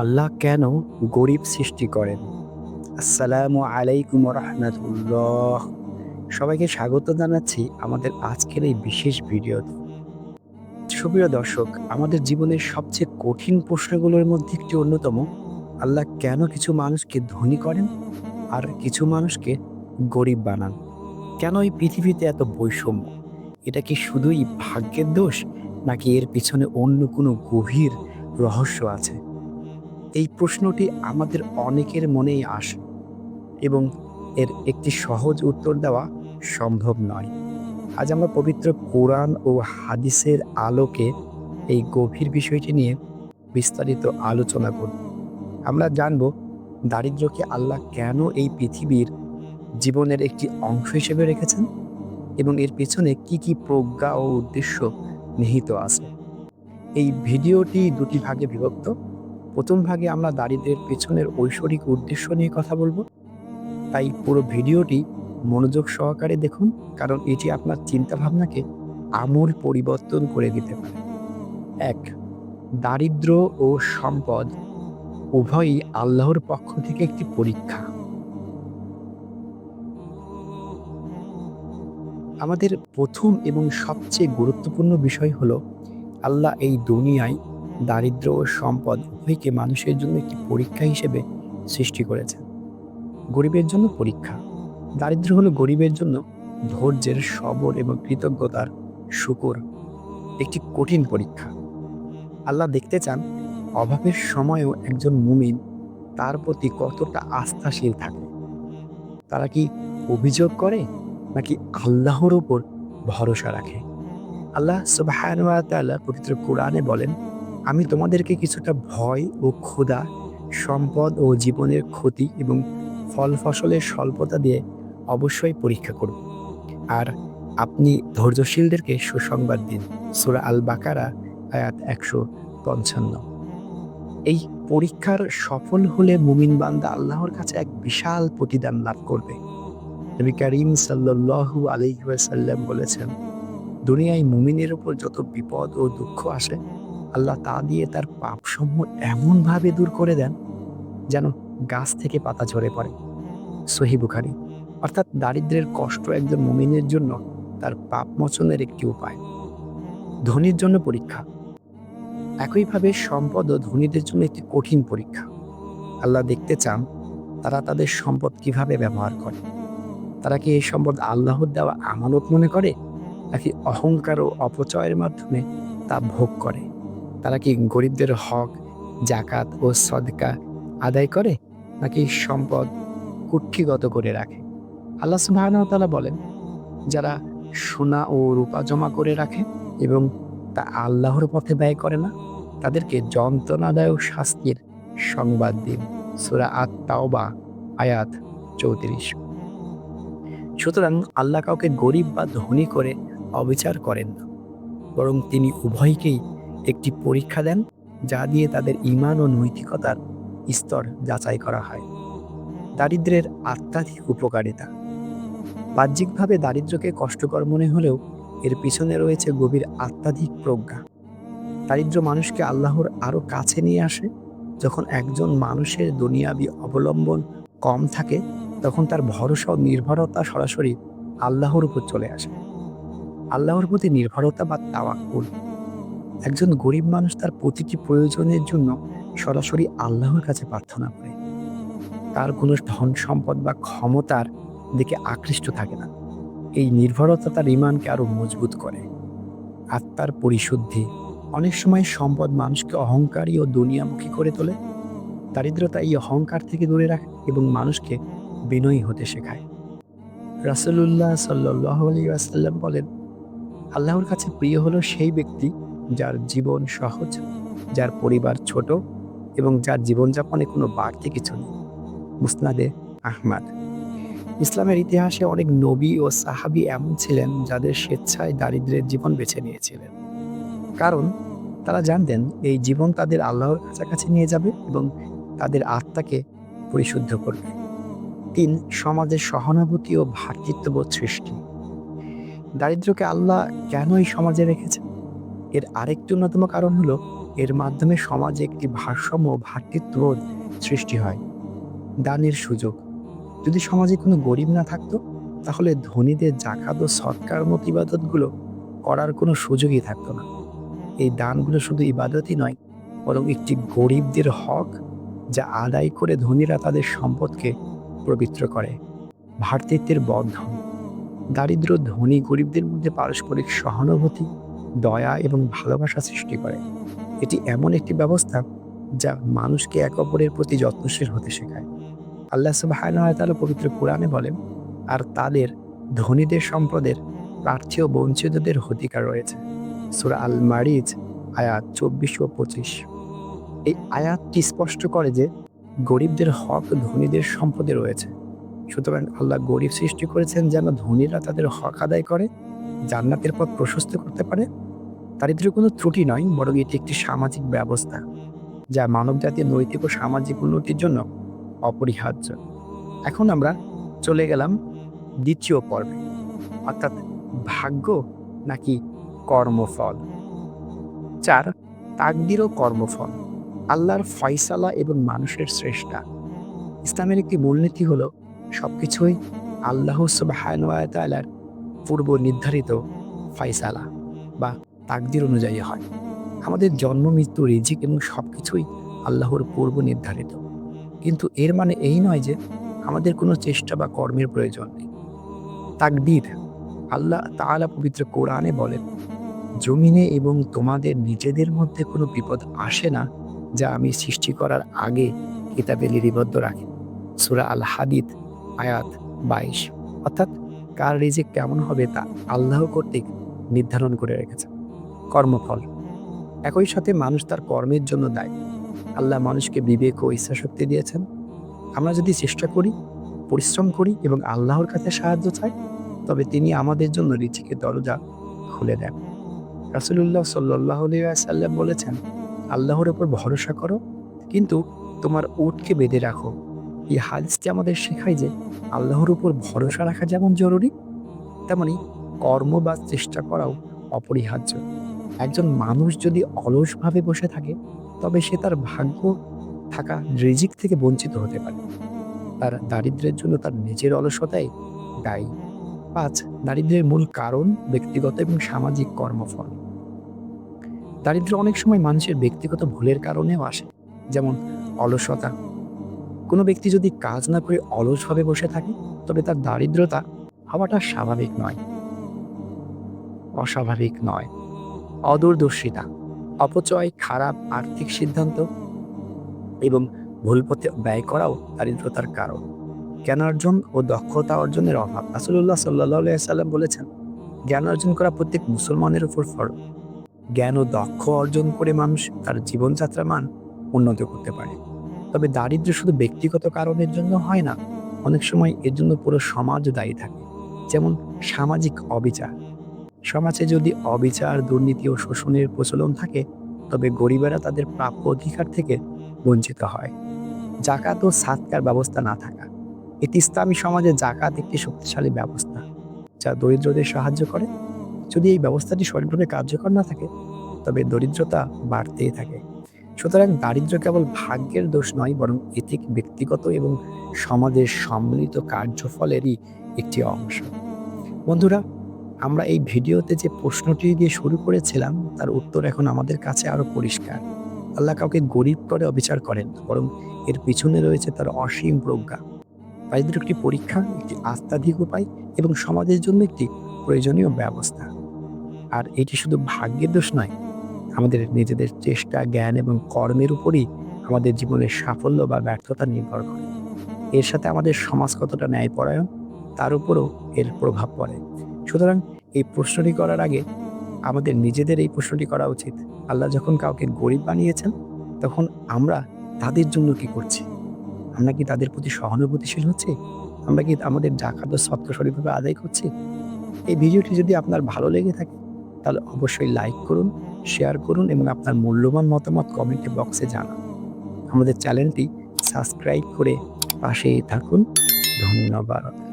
আল্লাহ কেন গরিব সৃষ্টি করেন? আসসালামু আলাইকুম রহমতুল্লাহ সবাইকে স্বাগত জানাচ্ছি আমাদের আজকের এই বিশেষ ভিডিওতে। সুপ্রিয় দর্শক, আমাদের জীবনের সবচেয়ে কঠিন প্রশ্নগুলোর মধ্যে একটি অন্যতম, আল্লাহ কেন কিছু মানুষকে ধনী করেন আর কিছু মানুষকে গরিব বানান? কেন এই পৃথিবীতে এত বৈষম্য? এটা কি শুধুই ভাগ্যের দোষ, নাকি এর পিছনে অন্য কোনো গভীর রহস্য আছে? এই প্রশ্নটি আমাদের অনেকের মনেই আসে এবং এর একটি সহজ উত্তর দেওয়া সম্ভব নয়। আজ আমরা পবিত্র কোরআন ও হাদিসের আলোকে এই গভীর বিষয়টি নিয়ে বিস্তারিত আলোচনা করব। আমরা জানব দারিদ্র্যকে আল্লাহ কেন এই পৃথিবীর জীবনের একটি অংশ হিসেবে রেখেছেন এবং এর পেছনে কি কি প্রজ্ঞা ও উদ্দেশ্য নিহিত আছে। এই ভিডিওটি দুটি ভাগে বিভক্ত। প্রথম ভাগে আমরা দারিদ্রের পেছনের ঐশ্বরিক উদ্দেশ্য নিয়ে কথা বলব। তাই পুরো ভিডিওটি মনোযোগ সহকারে দেখুন, কারণ এটি আপনার চিন্তা ভাবনাকে আমূল পরিবর্তন করে দিতে পারে। এক, দারিদ্র ও সম্পদ উভয়ই আল্লাহর পক্ষ থেকে একটি পরীক্ষা। আমাদের প্রথম এবং সবচেয়ে গুরুত্বপূর্ণ বিষয় হলো, আল্লাহ এই দুনিয়ায় দারিদ্র ও সম্পদ উভয়কে মানুষের জন্য একটি পরীক্ষা হিসেবে সৃষ্টি করেছেন গরিবের জন্য পরীক্ষা। দারিদ্র হলো গরিবের জন্য ধৈর্যের সবর এবং কৃতজ্ঞতার শুকুর। একটি কঠিন পরীক্ষা। আল্লাহ দেখতে চান অভাবের সময়ও একজন মুমিন তার প্রতি কতটা আস্থাশীল থাকে। তারা কি অভিযোগ করে নাকি আল্লাহর ওপর ভরসা রাখে? আল্লাহ সুবাহ পবিত্র কোরআনে বলেন আমি তোমাদেরকে কিছুটা ভয় ও ক্ষুধা, সম্পদ ও জীবনের ক্ষতি এবং ফল ফসলের স্বল্পতা দিয়ে অবশ্যই পরীক্ষা করব। আর আপনি ধৈর্যশীলদেরকে সুসংবাদ দিন। সুরা আল বাকারা আয়াত একশো পঞ্চান্ন। এই পরীক্ষার সফল হলে মুমিন বান্দা আল্লাহর কাছে এক বিশাল প্রতিদান লাভ করবে। নবী করিম সাল্লাল্লাহু আলাইহি ওয়াসাল্লাম বলেছেন, দুনিয়ায় মুমিনের উপর যত বিপদ ও দুঃখ আসে আল্লাহ তা দিয়ে তার পাপসমূহ এমনভাবে দূর করে দেন যেন গাছ থেকে পাতা ঝরে পড়ে। সহি বুখারি। অর্থাৎ দারিদ্রের কষ্ট একজন মুমিনের জন্য তার পাপ মোচনের একটি উপায়। ধনীর জন্য পরীক্ষা। একইভাবে সম্পদ ও ধনীদের জন্য একটি কঠিন পরীক্ষা। আল্লাহ দেখতে চান তারা তাদের সম্পদ কীভাবে ব্যবহার করে। তারা কি এই সম্পদ আল্লাহর দেওয়া আমানত মনে করে নাকি অহংকার ও অপচয়ের মাধ্যমে তা ভোগ করে? তারা কি গরিবদের হক জাকাত ও সদকা আদায় করে, নাকি সম্পদ কুক্ষিগত করে রাখে? আল্লাহ সুবাহতালা বলেন, যারা সোনা ও রূপা জমা করে রাখে এবং তা আল্লাহর পথে ব্যয় করে না, তাদেরকে যন্ত্রণাদায়ক শাস্তির সংবাদ দিন। সুরা আত তাওবা আয়াত চৌত্রিশ। সুতরাং আল্লাহ কাউকে গরিব বা ধনী করে অবিচার করেন না, বরং তিনি উভয়কেই একটি পরীক্ষা দেন যা দিয়ে তাদের ইমান ও নৈতিকতার স্তর যাচাই করা হয়। দারিদ্রের আত্মাধিক উপকারিতা। বাহ্যিকভাবে দারিদ্র্যকে কষ্টকর মনে হলেও এর পিছনে রয়েছে গভীর আত্মাধিক প্রজ্ঞা। দারিদ্র মানুষকে আল্লাহর আরও কাছে নিয়ে আসে। যখন একজন মানুষের দুনিয়াবি অবলম্বন কম থাকে, তখন তার ভরসা ও নির্ভরতা সরাসরি আল্লাহর উপর চলে আসে। আল্লাহর প্রতি নির্ভরতা বা তাওয়াক্কুল একজন গরিব মানুষ তার প্রতিটি প্রয়োজনের জন্য সরাসরি আল্লাহর কাছে প্রার্থনা করে। তার কোনো ধন সম্পদ বা ক্ষমতার দিকে আকৃষ্ট থাকে না। এই নির্ভরতা তার ইমানকে আরও মজবুত করে। আত্মার পরিশুদ্ধি অনেক সময় সম্পদ মানুষকে অহংকারী ও দুনিয়ামুখী করে তোলে। দারিদ্রতা এই অহংকার থেকে দূরে রাখে এবং মানুষকে বিনয়ী হতে শেখায়। রাসুল্লাহ সাল্লাহ আলী আসাল্লাম বলেন, আল্লাহর কাছে প্রিয় হলো সেই ব্যক্তি যার জীবন সহজ, যার পরিবার ছোট এবং যার জীবনযাপনে কোনো বাড়তি কিছু নেই। মুসনাদে আহমাদ। ইসলামের ইতিহাসে অনেক নবী ও সাহাবি এমন ছিলেন যাদের স্বেচ্ছায় দারিদ্রের জীবন বেছে নিয়েছিলেন। কারণ তারা জানতেন এই জীবন তাদের আল্লাহর কাছাকাছি নিয়ে যাবে এবং তাদের আত্মাকে পরিশুদ্ধ করবে। তিন সমাজের সহানুভূতি ও ভ্রাতৃত্ববোধ সৃষ্টি। দারিদ্রকে আল্লাহ কেন এই সমাজে রেখেছেন? এর আরেকটি অন্যতম কারণ হলো, এর মাধ্যমে সমাজে একটি ভারসাম্য ভ্রাতৃত্ববোধ সৃষ্টি হয়। দানের সুযোগ। যদি সমাজে কোনো গরিব না থাকতো, তাহলে ধনীদের জাকাত ও সৎকার মতো ইবাদতগুলো করার কোনো সুযোগই থাকতো না। এই দানগুলো শুধু ইবাদতই নয়, বরং একটি গরিবদের হক যা আদায় করে ধনীরা তাদের সম্পদকে পবিত্র করে। ভাতৃত্বের বন্ধন দারিদ্র ধনী গরিবদের মধ্যে পারস্পরিক সহানুভূতি দয়া এবং ভালোবাসা সৃষ্টি করে। এটি এমন একটি ব্যবস্থা যা মানুষকে এক অপরের প্রতি যত্নশীল হতে শেখায়। আল্লাহ তাআলা পবিত্র কোরআনে বলেন, আর তাদের ধনীদের সম্পদের প্রার্থী ও বঞ্চিতদের অধিকার রয়েছে। সুরা আল মারিজ আয়াত চব্বিশ ও পঁচিশ। এই আয়াতটি স্পষ্ট করে যে গরিবদের হক ধনীদের সম্পদে রয়েছে। সুতরাং আল্লাহ গরিব সৃষ্টি করেছেন যেন ধনীরা তাদের হক আদায় করে জান্নাতের পথ প্রশস্ত করতে পারে দারিদ্র কোনো ত্রুটি নয়, বরং এটি একটি সামাজিক ব্যবস্থা, যা মানব জাতির নৈতিক ও সামাজিক উন্নতির জন্য অপরিহার্য। এখন আমরা চলে গেলাম দ্বিতীয় পর্বে, অর্থাৎ ভাগ্য নাকি কর্মফল? চার, তাকদির ও কর্মফল, আল্লাহর ফয়সালা এবং মানুষের শ্রেষ্ঠা ইসলামের একটি মূলনীতি হলো সবকিছুই আল্লাহ সুবাহার পূর্ব নির্ধারিত ফয়সালা বা তাকদির অনুযায়ী হয়। আমাদের জন্ম, মৃত্যু, রিজিক এবং সবকিছুই আল্লাহর পূর্ব নির্ধারিত। কিন্তু এর মানে এই নয় যে আমাদের কোনো চেষ্টা বা কর্মের প্রয়োজন নেই। তাকদির আল্লাহ তাআলা পবিত্র কোরআনে বলেন, জমিনে এবং তোমাদের নিজেদের মধ্যে কোনো বিপদ আসে না যা আমি সৃষ্টি করার আগে কিতাবে লিপিবদ্ধ রাখি। সুরা আল হাদিদ আয়াত বাইশ। অর্থাৎ কার রিজিক কেমন হবে তা আল্লাহ কর্তৃক নির্ধারণ করে রেখেছে। কর্মফল। একই সাথে মানুষ তার কর্মের জন্য দায়ী। আল্লাহ মানুষকে বিবেক ও ইচ্ছাশক্তি দিয়েছেন। আমরা যদি চেষ্টা করি, পরিশ্রম করি এবং আল্লাহর কাছে সাহায্য চাই, তবে তিনি আমাদের জন্য রিচিকের দরজা খুলে দেন। রাসুলুল্লাহ সাল্লাহ সাল্লাম বলেছেন, আল্লাহর উপর ভরসা করো, কিন্তু তোমার উটকে বেঁধে রাখো। এই হাদিসটি আমাদের শেখায় যে আল্লাহর উপর ভরসা রাখা যেমন জরুরি, তেমনি কর্ম বা চেষ্টা করাও অপরিহার্য। একজন মানুষ যদি অলসভাবে বসে থাকে, তবে সে তার ভাগ্য থাকা রিজিক থেকে বঞ্চিত হতে পারে। তার দারিদ্রের জন্য তার নিজের অলসতাই দায়ী। পাঁচ দারিদ্রের মূল কারণ ব্যক্তিগত এবং সামাজিক কর্মফল। দারিদ্র অনেক সময় মানুষের ব্যক্তিগত ভুলের কারণেও আসে, যেমন অলসতা কোনো ব্যক্তি যদি কাজ না করে অলসভাবে বসে থাকে, তবে তার দারিদ্রতা হওয়াটা স্বাভাবিক নয়। অস্বাভাবিক নয়। অদূরদর্শিতা, অপচয়, খারাপ আর্থিক সিদ্ধান্ত এবং ভুল পথে ব্যয় করাও দারিদ্রতার কারণ। জ্ঞান অর্জন ও দক্ষতা অর্জনের অভাব। রাসুল্লাহ সাল্লাহ সাল্লাম বলেছেন, জ্ঞান অর্জন করা প্রত্যেক মুসলমানের উপর ফরজ। জ্ঞান ও দক্ষ অর্জন করে মানুষ তার জীবনযাত্রার মান উন্নত করতে পারে। তবে দারিদ্র শুধু ব্যক্তিগত কারণের জন্য হয় না, অনেক সময় এর জন্য পুরো সমাজ দায়ী থাকে, যেমন সামাজিক অবিচার। সমাজে যদি অবিচার, দুর্নীতি ও শোষণের প্রচলন থাকে, তবে গরিবেরা তাদের প্রাপ্য অধিকার থেকে বঞ্চিত হয়। জাকাত ও সাতকার ব্যবস্থা না থাকা, এটি ইসলামী সমাজে জাকাত একটি শক্তিশালী ব্যবস্থা, যা দরিদ্রদের সাহায্য করে। যদি এই ব্যবস্থাটি সঠিকভাবে কার্যকর না থাকে, তবে দরিদ্রতা বাড়তেই থাকে। সুতরাং দারিদ্র কেবল ভাগ্যের দোষ নয়, বরং এটি ব্যক্তিগত এবং সমাজের সম্মিলিত কার্যফলেরই একটি অংশ। বন্ধুরা, আমরা এই ভিডিওতে যে প্রশ্নটি দিয়ে শুরু করেছিলাম, তার উত্তর এখন আমাদের কাছে আরও পরিষ্কার। আল্লাহ কাউকে গরিব করে অবিচার করেন, বরং এর পিছনে রয়েছে তার অসীম প্রজ্ঞা। দারিদ্র একটি পরীক্ষা, একটি আস্থাধিক উপায় এবং সমাজের জন্য একটি প্রয়োজনীয় ব্যবস্থা। আর এটি শুধু ভাগ্যের দোষ নয় আমাদের নিজেদের চেষ্টা, জ্ঞান এবং কর্মের উপরই আমাদের জীবনের সাফল্য বা ব্যর্থতা নির্ভর করে। এর সাথে আমাদের সমাজ কতটা ন্যায়পরায়ণ, তার উপরও এর প্রভাব পড়ে। সুতরাং এই প্রশ্নটি করার আগে আমাদের নিজেদের এই প্রশ্নটি করা উচিত। আল্লাহ যখন কাউকে গরিব বানিয়েছেন, তখন আমরা তাদের জন্য কি করছি? আমরা কি তাদের প্রতি সহানুভূতিশীল হচ্ছি? আমরা কি আমাদের ডাকাত সত্য সঠিকভাবে আদায় করছি? এই ভিডিওটি যদি আপনার ভালো লেগে থাকে, তাহলে অবশ্যই লাইক করুন শেয়ার করুন এবং আপনার মূল্যবান মতামত কমেন্ট বক্সে জানান। আমাদের চ্যানেলটি সাবস্ক্রাইব করে পাশে থাকুন। ধন্যবাদ।